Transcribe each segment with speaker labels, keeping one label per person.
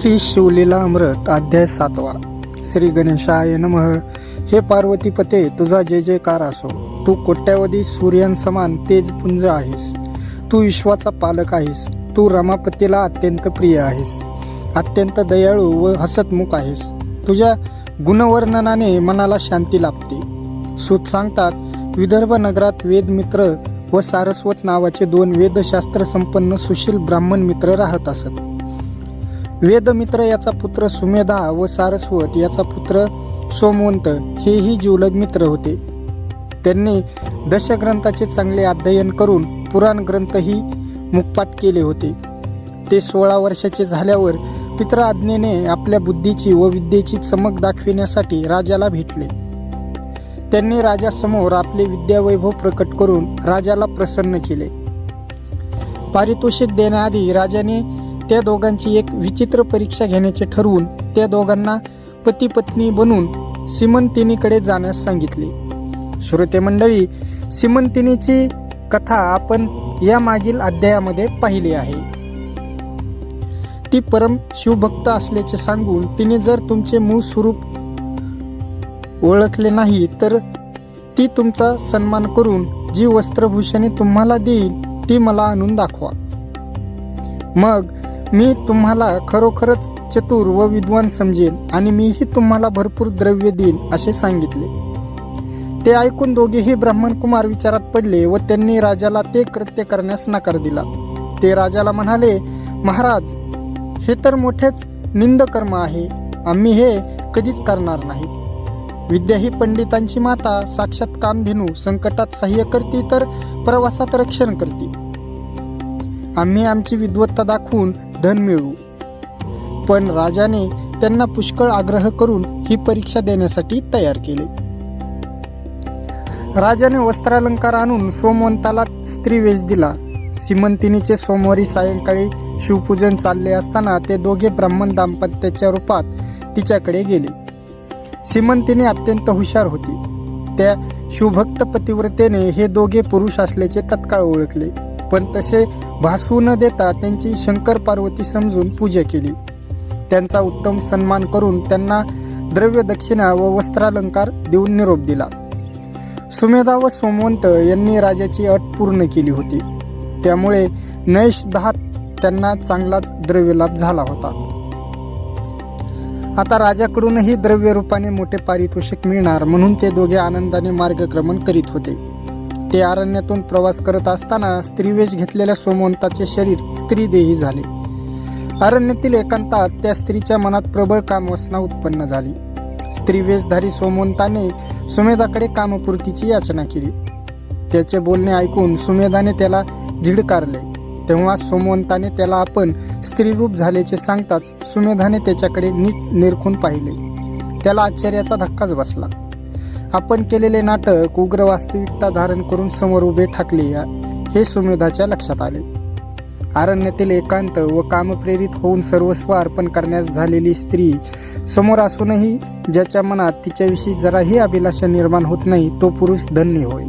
Speaker 1: श्री शिवलीला अमृत अध्याय सातवा. श्री गणेशाय नमः. हे पार्वतीपते तुझा जय जयकार असो. तू कोट्यावधी सूर्यांसमान तेजपुंज आहेस. तू विश्वाचा पालक आहेस. तू रमापतीला अत्यंत प्रिय आहेस. अत्यंत दयाळू व हसतमुख आहेस. तुझ्या गुणवर्णनाने मनाला शांती लाभते. सूत सांगतात विदर्भ नगरात वेदमित्र व सारस्वत नावाचे दोन वेदशास्त्र संपन्न सुशील ब्राह्मण मित्र राहत असत. वेदमित्र याचा पुत्र सुमेधा व सारस्वत याचा पुत्र सोमवंत हेही जिवलग मित्र होते. त्यांनी दशग्रंथाचे चांगले अध्ययन करून पुराण ग्रंथही मुखपाठ केले होते. ते सोळा वर्षाचे झाल्यावर पित्र आज्ञेने आपल्या बुद्धीची व विद्येची चमक दाखविण्यासाठी राजाला भेटले. त्यांनी राजासमोर आपले विद्यावैभव प्रकट करून राजाला प्रसन्न केले. पारितोषिक देण्याआधी राजाने त्या दोघांची एक विचित्र परीक्षा घेण्याचे ठरवून त्या दोघांना पती पत्नी बनून सिमंतिनीकडे जाण्यास सांगितले. श्रोते मंडळी सिमंतिनीची कथा आपण या मागील अध्यायामध्ये पाहिली आहे. ती परम शिवभक्त असल्याचे सांगून तिने जर तुमचे मूळ स्वरूप ओळखले नाही तर ती तुमचा सन्मान करून जी वस्त्रभूषणे तुम्हाला देईल ती मला आणून दाखवा. मग मी तुम्हाला खरोखरच चतुर व विद्वान समजेन आणि मीही तुम्हाला भरपूर द्रव्य देईन असे सांगितले. ते ऐकून दोघेही ब्राह्मणकुमार विचारात पडले व त्यांनी राजाला ते कृत्य करण्यास नकार दिला. ते राजाला म्हणाले महाराज हे तर मोठेच निंदकर्म आहे. आम्ही हे कधीच करणार नाही. विद्या ही पंडितांची माता साक्षात कामधेनू संकटात सहाय्य करते तर प्रवासात रक्षण करते. आम्ही आमची विद्वत्ता दाखवून धन मिळवू पण राजाने त्यांना पुष्कळ आग्रह करून ही परीक्षा देण्यासाठी तयार केले. राजाने वस्त्रालंकार आणून सोमवंताला स्त्रीवेश दिला. सिमंतिनीचे सोमवारी सायंकाळी शिवपूजन चालले असताना ते दोघे ब्राह्मण दाम्पत्याच्या रूपात तिच्याकडे गेले. सिमंतिनी अत्यंत हुशार होती. त्या शिवभक्त पतिव्रतेने हे दोघे पुरुष असल्याचे तत्काळ ओळखले. पण तसे भासू न देता त्यांची शंकर पार्वती समजून पूजा केली. त्यांचा उत्तम सन्मान करून त्यांना द्रव्य दक्षिणा व वस्त्रालंकार देऊन निरोप दिला. सुमेधा व सोमवंत यांनी राजाची अट पूर्ण केली होती. त्यामुळे नैश दहात त्यांना चांगलाच द्रव्यलाभ झाला होता. आता राजाकडूनही द्रव्य रूपाने मोठे पारितोषिक मिळणार म्हणून ते दोघे आनंदाने मार्गक्रमण करीत होते. ते अरण्यातून प्रवास करत असताना स्त्रीवेश घेतलेल्या सोमवंताचे शरीर स्त्रीदेही झाले. अरण्यातील एकांतात त्या स्त्रीच्या मनात प्रबळ कामवासना उत्पन्न झाली. स्त्रीवेशधारी सोमवंताने सुमेधाकडे कामपूर्तीची याचना केली. त्याचे बोलणे ऐकून सुमेधाने त्याला झिडकारले. तेव्हा सोमवंताने त्याला आपण स्त्रीरूप झाल्याचे सांगताच सुमेधाने त्याच्याकडे नीट निरखून पाहिले. त्याला आश्चर्याचा धक्काच बसला. आपण केलेले नाटक उग्र वास्तविकता धारण करून समोर उभे ठाकले हे सुमेधाच्या लक्षात आले. अरण्यातील एकांत व कामप्रेरित होऊन सर्वस्व अर्पण करण्यास झालेली स्त्री समोर असूनही ज्याच्या मनात तिच्याविषयी जराही अभिलाषा निर्माण होत नाही तो पुरुष धन्य होय.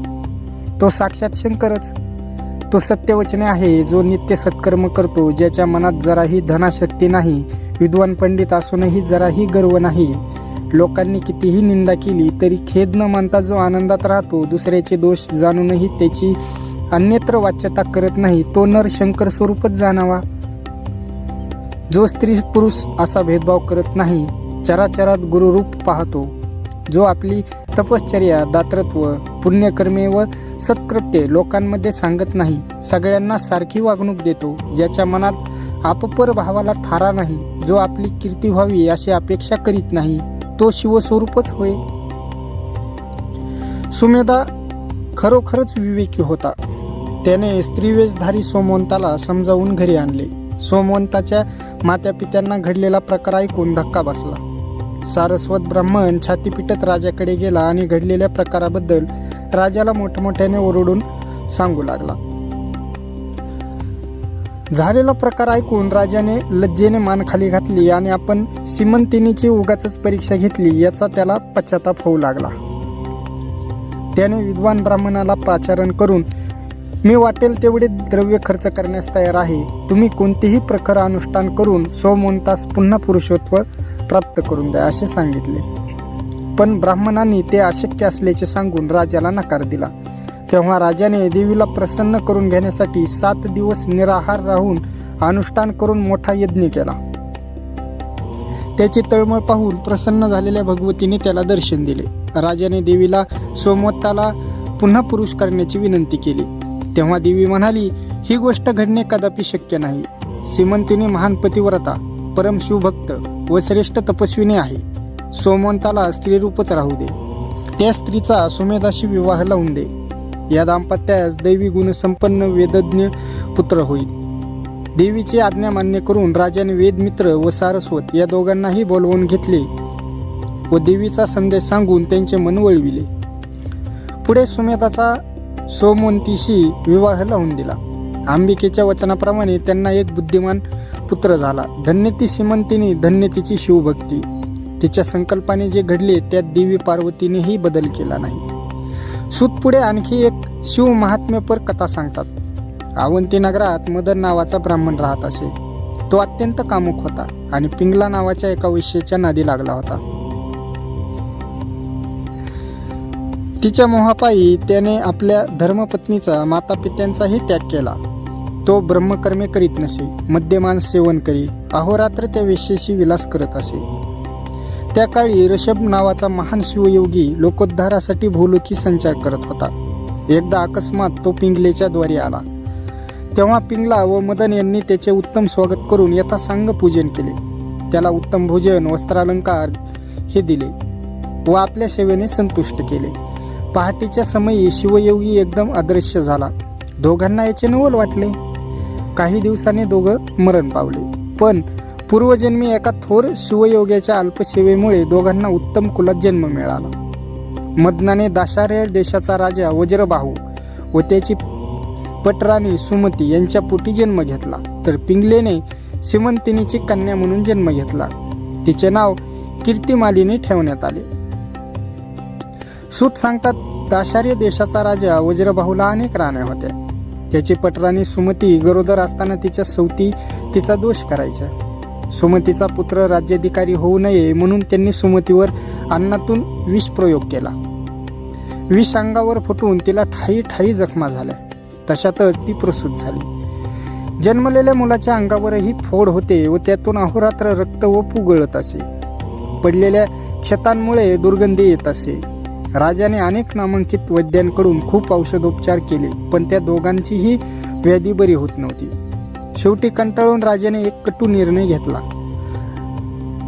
Speaker 1: तो साक्षात शंकरच. तो सत्यवचने आहे जो नित्य सत्कर्म करतो ज्याच्या मनात जराही धनाशक्ती नाही विद्वान पंडित असूनही जराही गर्व नाही लोकांनी कितीही निंदा केली तरी खेद न मानता जो आनंदात राहतो दुसऱ्याचे दोष जाणूनही त्याची अन्यत्र वाच्यता करत नाही तो नर शंकर स्वरूपच जाणावा. जो स्त्री पुरुष असा भेदभाव करत नाही चराचरात गुरुरूप पाहतो. जो आपली तपश्चर्या दातृत्व पुण्यकर्मे व सत्कृत्य लोकांमध्ये सांगत नाही सगळ्यांना सारखी वागणूक देतो ज्याच्या मनात आपपर भावाला थारा नाही जो आपली कीर्ती व्हावी अशी अपेक्षा करीत नाही. तो शिवस्वरूपच होय. सुमेधा खरोखरच विवेकी होता. त्याने स्त्रीवेशधारी सोमवंताला समजावून घरी आणले. सोमवंताच्या मात्यापित्यांना घडलेला प्रकार ऐकून धक्का बसला. सारस्वत ब्राह्मण छातीपिटत राजाकडे गेला आणि घडलेल्या प्रकाराबद्दल राजाला मोठमोठ्याने ओरडून सांगू लागला. झालेला प्रकार ऐकून राजाने लज्जेने मान खाली घातली आणि आपण सिमंतिनीची उगाच परीक्षा घेतली याचा त्याला पश्चाताप होऊ लागला. त्याने विद्वान ब्राह्मणाला पाचारण करून मी वाटेल तेवढे द्रव्य खर्च करण्यास तयार आहे. तुम्ही कोणतेही प्रखर अनुष्ठान करून सोमवंतास पुन्हा पुरुषत्व प्राप्त करून द्या असे सांगितले. पण ब्राह्मणांनी ते अशक्य असल्याचे सांगून राजाला नकार दिला. तेव्हा राजाने देवीला प्रसन्न करून घेण्यासाठी सात दिवस निराहार राहून अनुष्ठान करून मोठा यज्ञ केला. त्याची तळमळ पाहून प्रसन्न झालेल्या भगवतीने त्याला दर्शन दिले. राजाने देवीला सोमवत्ताला पुन्हा पुरुष करण्याची विनंती केली. तेव्हा देवी म्हणाली ही गोष्ट घडणे कदापि शक्य नाही. श्रीमंतीने महान पतिव्रता परम शिवभक्त व श्रेष्ठ तपस्वीने आहे. सोमवंताला स्त्रीरूपच राहू दे. त्या स्त्रीचा सुमेधाशी विवाह लावून दे. या दाम्पत्यास दैवी गुणसंपन्न वेदज्ञ पुत्र होईल देवीची आज्ञा मान्य करून राजाने वेदमित्र व सारस्वत या दोघांनाही बोलवून घेतले व देवीचा संदेश सांगून त्यांचे मन वळविले. पुढे सुमेधाचा सोमवंतीशी विवाह लावून दिला. अंबिकेच्या वचनाप्रमाणे त्यांना एक बुद्धिमान पुत्र झाला. धन्य ती श्रीमंतीने धन्य तिची शिवभक्ती. तिच्या संकल्पाने जे घडले त्यात देवी पार्वतीनेही बदल केला नाही. सुत पुढे आणखी एक शिव महात्म्यपर कथा सांगतात. अवंती नगरात मदन नावाचा ब्राह्मण राहत असे. तो अत्यंत कामुक होता आणि पिंगला नावाच्या एका वैश्याच्या नादी लागला होता. तिच्या मोहापायी त्याने आपल्या धर्मपत्नीचा मातापित्यांचाही त्याग केला. तो ब्रह्मकर्मे करीत नसे मद्यमान सेवन करी अहोरात्र त्या वेश्येशी विलास करत असे. त्या काळी ऋषभ नावाचा महान शिवयोगी लोकोद्धारासाठी भूलोकी संचार करत होता. एकदा अकस्मात तो पिंगलेच्या द्वारी आला. तेव्हा पिंगला व मदन यांनी त्याचे उत्तम स्वागत करून यथासांग पूजन केले. त्याला उत्तम भोजन वस्त्रालंकार हे दिले व आपल्या सेवेने संतुष्ट केले. पहाटेच्या समयी शिवयोगी एकदम अदृश्य झाला. दोघांना याचे नवल वाटले. काही दिवसांनी दोघं मरण पावले. पण पूर्वजन्मी एका थोर शिवयोग्याच्या अल्पसेवेमुळे दोघांना उत्तम कुलात जन्म मिळाला. मदनाने दाशार्य देशाचा राजा वज्रबाहू व त्याची पटराणी सुमती यांच्या पोटी जन्म घेतला. तर पिंगलेने सिमंतिनीची कन्या म्हणून जन्म घेतला. तिचे नाव कीर्तिमालिनी ठेवण्यात आले. सूत सांगतात दाशार्य देशाचा राजा वज्रबाहूला अनेक राण्या होत्या. त्याची पटराणी सुमती गरोदर असताना तिच्या सवती तिचा दोष करायच्या. सुमतीचा पुत्र राज्याधिकारी होऊ नये म्हणून त्यांनी सुमतीवर अन्नातून विष प्रयोग केला. विष अंगावर फुटून तिला ठाई ठाई जखमा झाल्या. तशातच ती प्रसूत झाली. जन्मलेल्या मुलाच्या अंगावरही फोड होते व त्यातून अहोरात्र रक्त व पुगळत असे. पडलेल्या क्षतांमुळे दुर्गंधी येत असे. राजाने अनेक नामांकित वैद्यांकडून खूप औषधोपचार केले पण त्या दोघांचीही व्याधी बरी होत नव्हती. शेवटी कंटाळून राजाने एक कटू निर्णय घेतला.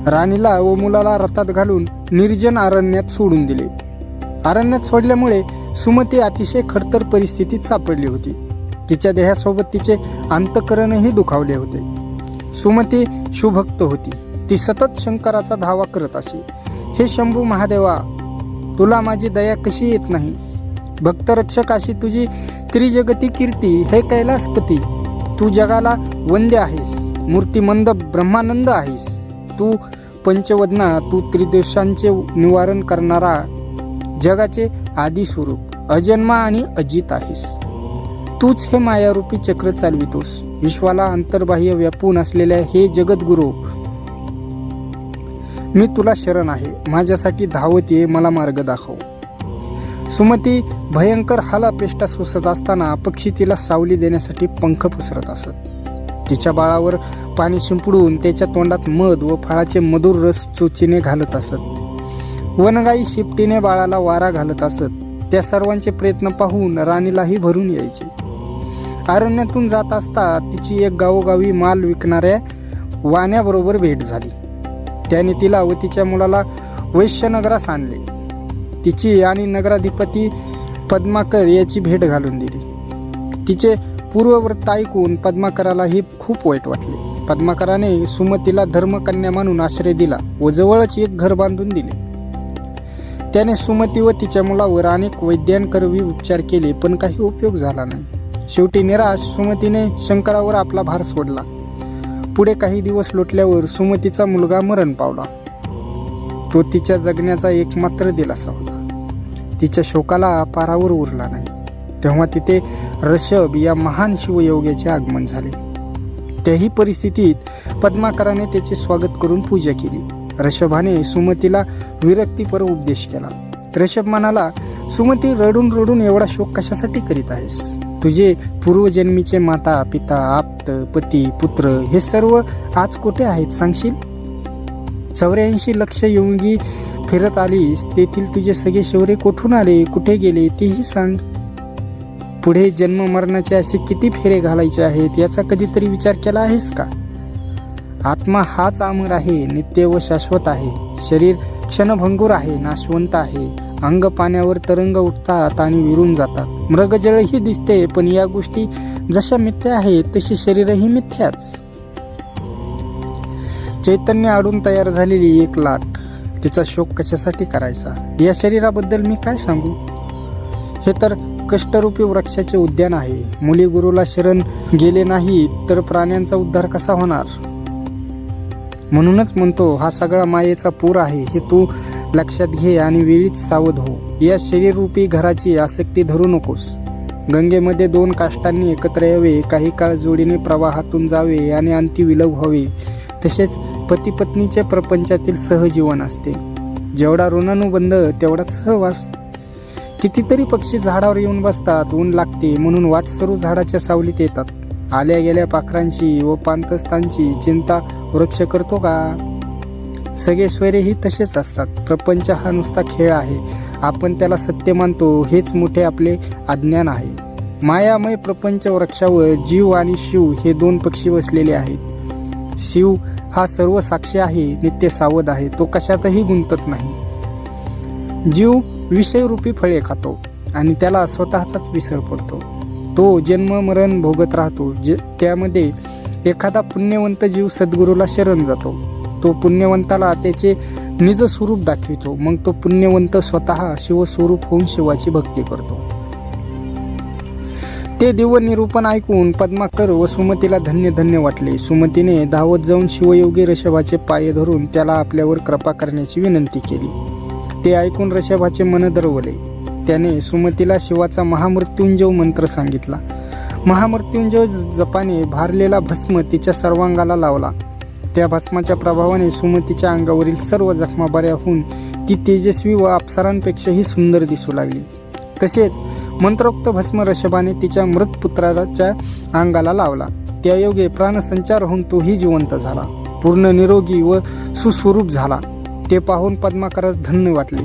Speaker 1: राणीला व मुलाला रथात घालून निर्जन अरण्यात सोडून दिले. अरण्यात सोडल्यामुळे सुमती अतिशय खडतर परिस्थितीत सापडली होती. तिच्या देहासोबत तिचे अंतकरणही दुखावले होते. सुमती शुभक्त होती. ती सतत शंकराचा धावा करत असे. हे शंभू महादेवा तुला माझी दया कशी येत नाही? भक्तरक्षक अशी तुझी त्रिजगती कीर्ती हे कैलासपती तू जगाला वंद्य आहेस. मूर्तिमंद ब्रह्मानंद आहेस. तू पंचवदना तू त्रिदोषांचे निवारण करणारा जगाचे आदी स्वरूप अजन्मा आणि अजित आहेस. तूच हे मायारूपी चक्र चालवितोस. विश्वाला अंतर्बाह्य व्यापून असलेल्या हे जगद्गुरू मी तुला शरण आहे. माझ्यासाठी धावत ये मला मार्ग दाखव. सुमती भयंकर हालापेष्टा सोसत असताना पक्षी तिला सावली देण्यासाठी पंख पसरत असत. तिच्या बाळावर पाणी शिंपडून त्याच्या तोंडात मध व फळाचे मधुर रस चोचीने घालत असत. वनगाई शिपटीने बाळाला वारा घालत असत. त्या सर्वांचे प्रयत्न पाहून राणीलाही भरून यायचे. अरण्यातून जात असता तिची एक गावोगावी माल विकणाऱ्या वाण्याबरोबर भेट झाली. त्याने तिला व तिच्या मुलाला वैश्यनगरास आणले. तिची आणि नगराधिपती पद्माकर याची भेट घालून दिली. तिचे पूर्ववृत्त ऐकून पद्माकरालाही खूप वाईट वाटले. पद्माकराने सुमतीला धर्मकन्या म्हणून आश्रय दिला व जवळच एक घर बांधून दिले. त्याने सुमती व तिच्या मुलावर अनेक वैद्यांकरवी उपचार केले पण काही उपयोग झाला नाही. शेवटी निराश सुमतीने शंकरावर आपला भार सोडला. पुढे काही दिवस लोटल्यावर सुमतीचा मुलगा मरण पावला. तो तिच्या जगण्याचा एकमात्र दिलासा होता. तिच्या शोकाला पारावर उरला नाही. तेव्हा तिथे ऋषभ या महान शिवयोग्याचे आगमन झाले. त्याही परिस्थितीत पद्माकराने त्याचे स्वागत करून पूजा केली. ऋषभाने सुमतीला विरक्तीपर उपदेश केला. ऋषभ म्हणाला सुमती रडून रडून एवढा शोक कशासाठी करीत आहेस? तुझे पूर्वजन्मीचे माता पिता आप्त पती पुत्र हे सर्व आज कुठे आहेत? सांगशील? चौऱ्याऐंशी लक्ष योगी फिरत आलीस तेथील तुझे सगळे शौर्य कुठून आले कुठे गेले तेही सांग. पुढे जन्म मरणाचे असे किती फेरे घालायचे आहेत याचा कधीतरी विचार केला आहेस का? आत्मा हाच अमर आहे नित्य व शाश्वत आहे. शरीर क्षणभंगूर आहे नाशवंत आहे. अंग पाण्यावर तरंग उठतात आणि विरून जातात. मृगजळही दिसते पण या गोष्टी जशा मिथ्या आहेत तशी शरीरही मिथ्याच. चैतन्य आडून तयार झालेली एक लाट. तिचा शोक कशासाठी करायचा? या शरीराबद्दल मी काय सांगू? हे तर कष्टरूपी वृक्षाचे उद्यान आहे. मुली गुरुला शरण गेले नाही तर प्राण्यांचा उद्धार कसा होणार? म्हणूनच म्हणतो हा सगळा मायेचा पूर आहे हे तू लक्षात घे आणि वेळीच सावध हो. या शरीररूपी घराची आसक्ती धरू नकोस. गंगेमध्ये दोन काष्टांनी एकत्र यावे काही काळ जोडीने प्रवाहातून जावे आणि अंती विलग व्हावे. तसेच पतीपत्नीच्या प्रपंचातील सहजीवन असते. जेवढा ऋणानुबंध तेवढाच सहवास. कितीतरी पक्षी झाडावर येऊन बसतात ऊन लागते म्हणून वाटसरू झाडाच्या सावलीत येतात. आल्या गेल्या पाखरांची व पांतस्थांची चिंता वृक्ष करतो का? सगळे स्वैरेही तसेच असतात. प्रपंच हा नुसता खेळ आहे. आपण त्याला सत्य मानतो हेच मोठे आपले अज्ञान आहे. मायामय प्रपंच वृक्षावर जीव आणि शिव हे दोन पक्षी बसलेले आहेत. शिव हा सर्व साक्षी आहे नित्य सावध आहे तो कशातही गुंतत नाही. जीव विषयरूपी फळे खातो आणि त्याला स्वतःचाच विसर पडतो. तो जन्म मरण भोगत राहतो जे त्यामध्ये एखादा पुण्यवंत जीव सद्गुरूला शरण जातो. तो पुण्यवंताला त्याचे निज स्वरूप दाखवितो मग तो पुण्यवंत स्वतः शिवस्वरूप होऊन शिवाची भक्ती करतो. ते दिव्य निरूपण ऐकून पद्माकर व सुमतीला धन्य धन्य वाटले. सुमतीने धावत जाऊन शिवयोगी ऋषभाचे पाय धरून त्याला आपल्यावर कृपा करण्याची विनंती केली. ते ऐकून ऋषभाचे मन दरवले. त्याने सुमतीला शिवाचा महामृत्युंजय मंत्र सांगितला. महामृत्युंजय जपाने भारलेला भस्म तिच्या सर्वांगाला लावला. त्या भस्माच्या प्रभावाने सुमतीच्या अंगावरील सर्व जखमा बऱ्या होऊन ती तेजस्वी व अप्सरांपेक्षाही सुंदर दिसू लागली. तसेच मंत्रोक्त भस्म ऋषभाने तिच्या मृत पुत्राच्या अंगाला लावला. त्यायोगे प्राणसंचार होऊन तोही जिवंत झाला. पूर्ण निरोगी व सुस्वरूप झाला. ते पाहून पद्माकरास धन्य वाटले.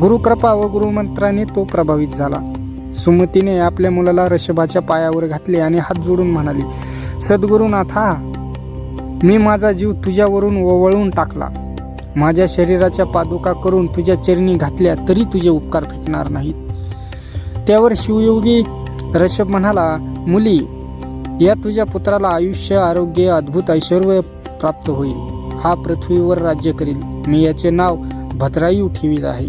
Speaker 1: गुरुकृपा व गुरुमंत्राने तो प्रभावित झाला. सुमतीने आपल्या मुलाला ऋषभाच्या पायावर घातले आणि हात जोडून म्हणाली सद्गुरुनाथा मी माझा जीव तुझ्यावरून ओवळून टाकला. माझ्या शरीराच्या पादुका करून तुझ्या चरणी घातल्या तरी तुझे उपकार फिटणार नाहीत. त्यावर शिवयोगी ऋषभ म्हणाला मुली या तुझ्या पुत्राला आयुष्य आरोग्य अद्भुत ऐश्वर प्राप्त होईल. हा पृथ्वीवर राज्य करील. मी याचे नाव भद्रायू ठेवीत आहे.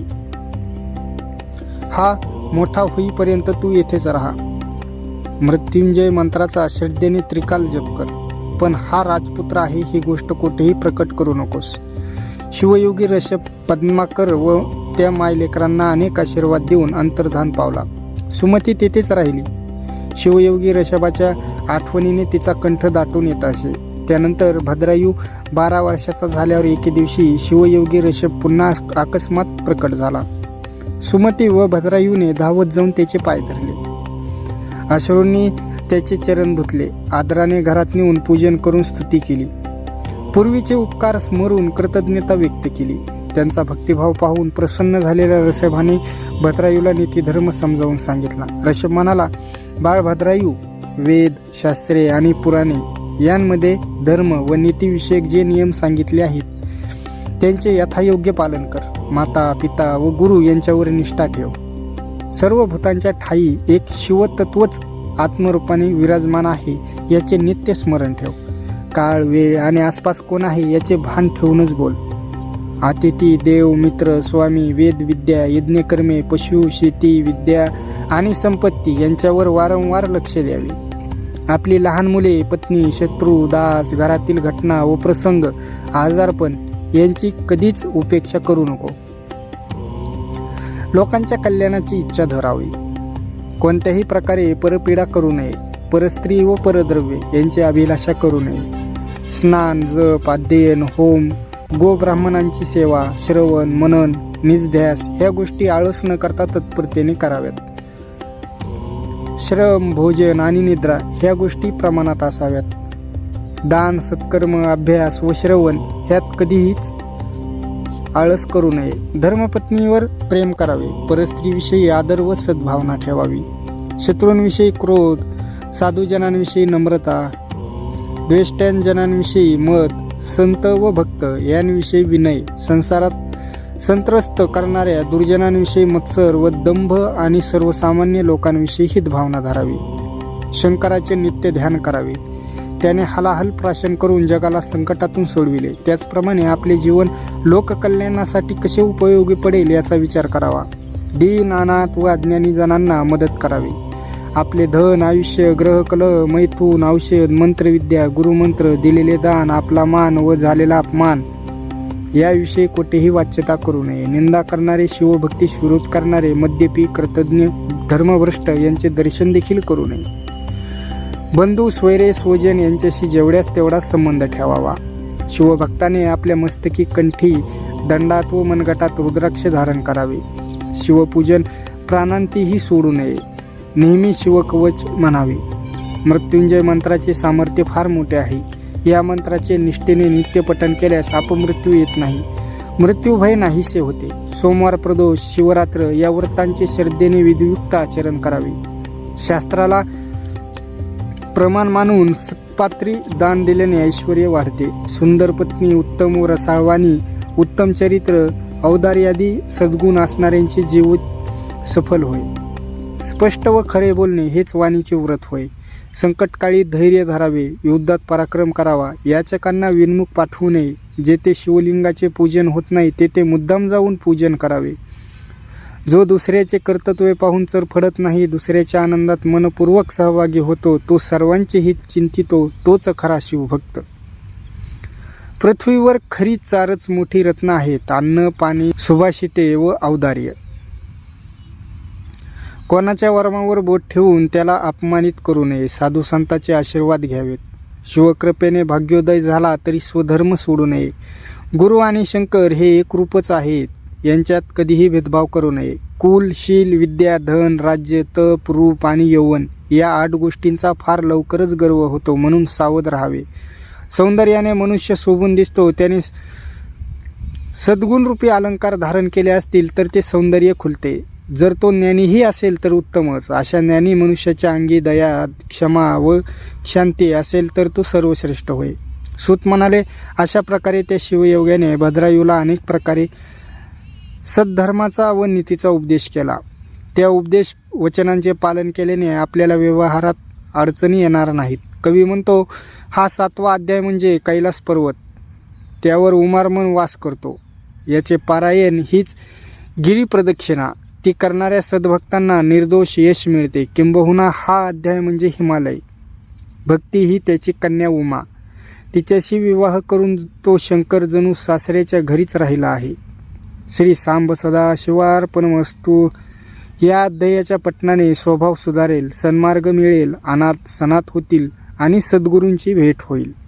Speaker 1: हा मोठा होईपर्यंत तू येथेच राहा. मृत्युंजय मंत्राचा श्रद्धेने त्रिकाल जप कर. पण हा राजपुत्र आहे ही गोष्ट कुठेही प्रकट करू नकोस. शिवयोगी ऋषभ पद्माकर व त्या मायलेकरांना अनेक आशीर्वाद देऊन अंतर्धान पावला. सुमती तेथेच राहिली. शिवयोगी ऋषभाच्या आठवणीने तिचा कंठ दाटून येत असे. त्यानंतर भद्रायू बारा वर्षाचा झाल्यावर एके दिवशी शिवयोगी ऋषभ पुन्हा अकस्मात प्रकट झाला. सुमती व भद्रायूने धावत जाऊन त्याचे पाय धरले. अश्रूंनी त्याचे चरण धुतले. आदराने घरात नेऊन पूजन करून स्तुती केली. पूर्वीचे उपकार स्मरून कृतज्ञता व्यक्त केली. त्यांचा भक्तिभाव पाहून प्रसन्न झालेल्या ऋषभाने भद्रायूला नीतीधर्म समजावून सांगितला. ऋषभ म्हणाला बाळ भद्रायू वेद शास्त्रे आणि पुराणे यांमध्ये धर्म व नीतीविषयक जे नियम सांगितले आहेत त्यांचे यथायोग्य पालन कर. माता पिता व गुरु यांच्यावर निष्ठा ठेव. सर्व भूतांच्या ठाई एक शिवतत्वच आत्मरूपाने विराजमान आहे याचे नित्य स्मरण ठेव. काळ वेळ आणि आसपास कोण आहे याचे भान ठेवूनच बोल. अतिथी देव मित्र स्वामी वेद विद्या यज्ञकर्मे पशु शेती विद्या आणि संपत्ती यांच्यावर वारंवार लक्ष द्यावे. आपली लहान मुले पत्नी शत्रू दास घरातील घटना व प्रसंग आजारपण यांची कधीच उपेक्षा करू नको. लोकांच्या कल्याणाची इच्छा धरावी. कोणत्याही प्रकारे परपीडा करू नये. परस्त्री व परद्रव्य यांची अभिलाषा करू नये. स्नान जप अध्ययन होम गोब्राह्मणांची सेवा श्रवण मनन निजध्यास ह्या गोष्टी आळस न करता तत्परतेने कराव्यात. श्रम भोजन आणि निद्रा ह्या गोष्टी प्रमाणात असाव्यात. दान सत्कर्म अभ्यास व श्रवण ह्यात कधीहीच आळस करू नये. धर्मपत्नीवर प्रेम करावे. परस्त्रीविषयी आदर व सद्भावना ठेवावी. शत्रूंविषयी क्रोध साधूजनांविषयी नम्रता द्वेष्ट्यांजनांविषयी मत संत व भक्त यांविषयी विनय संसारात संत्रस्त करणाऱ्या दुर्जनांविषयी मत्सर व दंभ आणि सर्वसामान्य लोकांविषयी हितभावना धरावी. शंकराचे नित्य ध्यान करावे. त्याने हलाहल प्राशन करून जगाला संकटातून सोडविले. त्याचप्रमाणे आपले जीवन लोककल्याणासाठी कसे उपयोगी पडेल याचा विचार करावा. दीन अनाथ व अज्ञानी जणांना मदत करावी. आपले धन आयुष्य ग्रहकल मैथून औषध मंत्रविद्या गुरुमंत्र दिलेले दान आपला मान व झालेला अपमान. याविषयी कुठेही वाच्यता करू नये. निंदा करणारे शिवभक्तीस विरोध करणारे मद्यपी कृतज्ञ धर्मभ्रष्ट यांचे दर्शन देखील करू नये. बंधू स्वैरे स्वजन यांच्याशी जेवढ्याच तेवढाच संबंध ठेवावा. शिवभक्ताने आपल्या मस्तकी कंठी दंडात व मनगटात रुद्राक्ष धारण करावे. शिवपूजन प्राणांतीही सोडू नये. नेहमी शिवकवच म्हणावे. मृत्युंजय मंत्राचे सामर्थ्य फार मोठे आहे. या मंत्राचे निष्ठेने नित्यपठन केल्यास अपमृत्यू येत नाही. मृत्यूभय नाहीसे होते. सोमवार प्रदोष शिवरात्र या व्रतांचे श्रद्धेने विधियुक्त आचरण करावे. शास्त्राला प्रमाण मानून सत्पात्री दान दिल्याने ऐश्वर वाढते. सुंदर पत्नी उत्तम व रसाळवाणी उत्तम चरित्र औदार्यादी सद्गुण असणाऱ्यांचे जीवित सफल होय. स्पष्ट व खरे बोलणे हेच वाणीचे व्रत होय. संकटकाळी धैर्य धरावे युद्धात पराक्रम करावा याचकांना विनमुख पाठवू नये. जेथे शिवलिंगाचे पूजन होत नाही तेथे मुद्दाम जाऊन पूजन करावे. जो दुसऱ्याचे कर्तव्य पाहून चरफडत नाही दुसऱ्याच्या आनंदात मनपूर्वक सहभागी होतो तो सर्वांचे हित चिंतितो तोच खरा शिवभक्त. पृथ्वीवर खरी चारच मोठी रत्न आहेत अन्न पाणी सुभाषिते व औदार्य. कोणाच्या वर्मावर बोट ठेवून त्याला अपमानित करू नये साधू संतांचे आशीर्वाद घ्यावेत. शिवकृपेने भाग्योदय झाला तरी स्वधर्म सोडू नये. गुरु आणि शंकर हे एक रूपच आहेत यांच्यात कधीही भेदभाव करू नये. कुल शील विद्या धन राज्य तप रूप आणि यवन या आठ गोष्टींचा फार लवकरच गर्व होतो म्हणून सावध राहावे. सौंदर्याने मनुष्य शोभून दिसतो त्याने सद्गुणरूपी अलंकार धारण केले असतील तर ते सौंदर्य खुलते. जर तो ज्ञानीही असेल तर उत्तमच. अशा ज्ञानी मनुष्याच्या अंगी दया क्षमा व शांती असेल तर तो सर्वश्रेष्ठ होय. सूत म्हणाले अशा प्रकारे त्या शिवयोग्याने भद्रायूला अनेक प्रकारे सद्धर्माचा व नीतीचा उपदेश केला. त्या उपदेश वचनांचे पालन केल्याने आपल्याला व्यवहारात अडचणी येणार नाहीत. कवी म्हणतो हा सातवा अध्याय म्हणजे कैलास पर्वत. त्यावर उमारमन वास करतो. याचे पारायण हीच गिरीप्रदक्षिणा. ती करणाऱ्या सद्भक्तांना निर्दोष यश मिळते. किंबहुना हा अध्याय म्हणजे हिमालय. भक्ती ही त्याची कन्या उमा. तिच्याशी विवाह करून तो शंकर जणू सासऱ्याच्या घरीच राहिला आहे. श्री सांब सदा शिवार्पणमस्तू या अध्यायाच्या पटनाने स्वभाव सुधारेल सन्मार्ग मिळेल अनाथ सनात होतील आणि सद्गुरूंची भेट होईल.